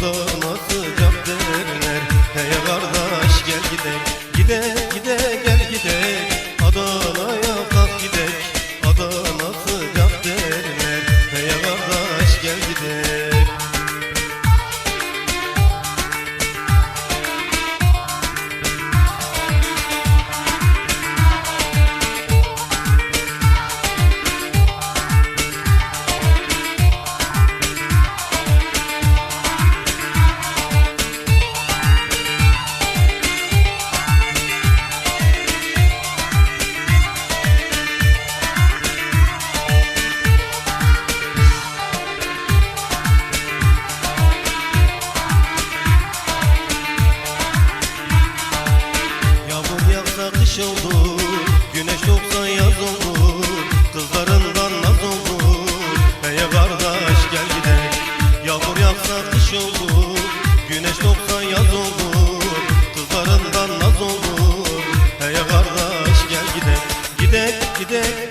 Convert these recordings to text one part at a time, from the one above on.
Soğuk doğma sıcak derler Hey kardeş gel gidek gidek again.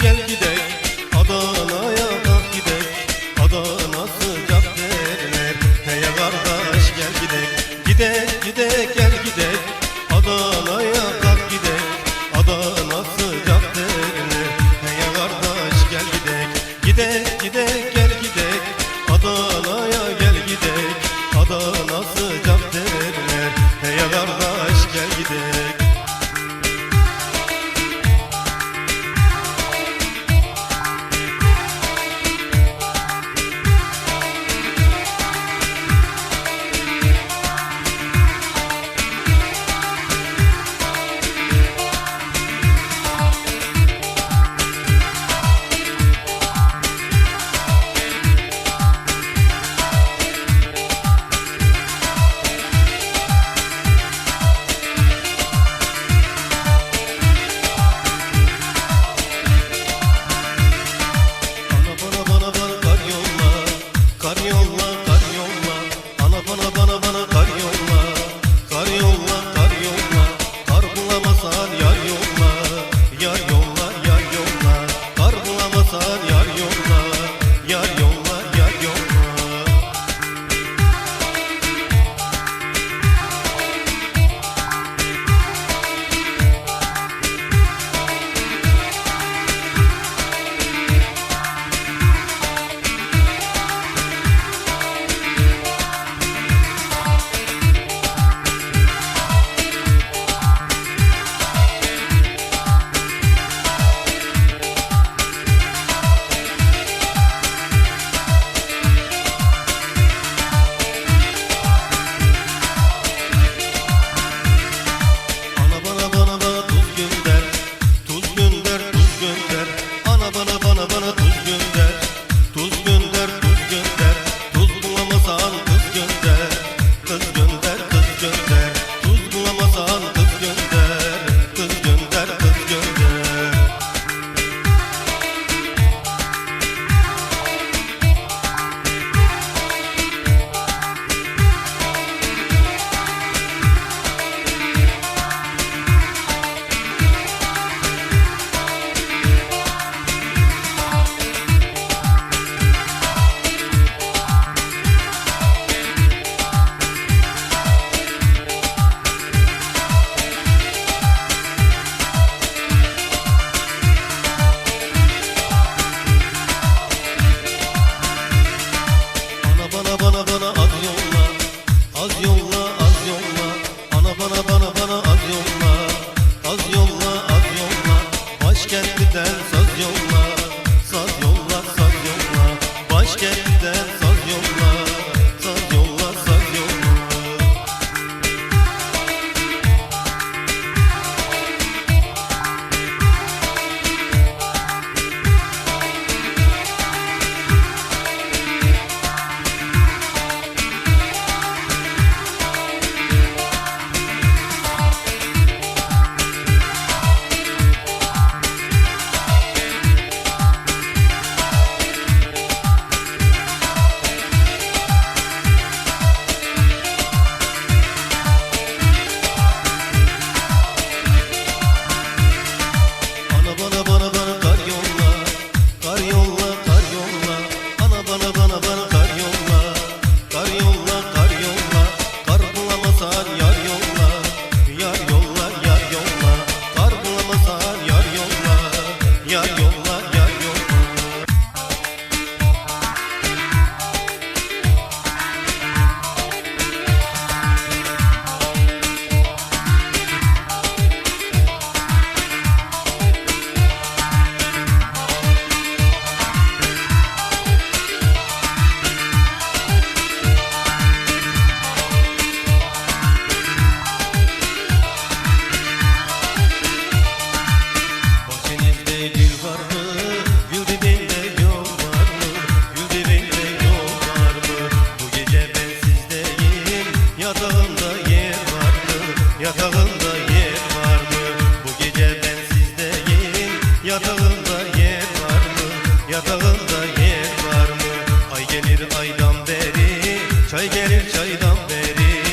Yatağımda yer vardı Bu gece ben sizdeyim. Yatağımda yer var mı Yatağımda yer var mı Ay gelir aydan beri. Çay gelir çaydan beri.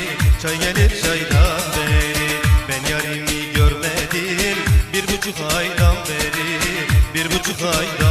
Çay gelir çaydan beri. Ben yarimi görmedim. Bir buçuk aydan beri. Bir buçuk aydan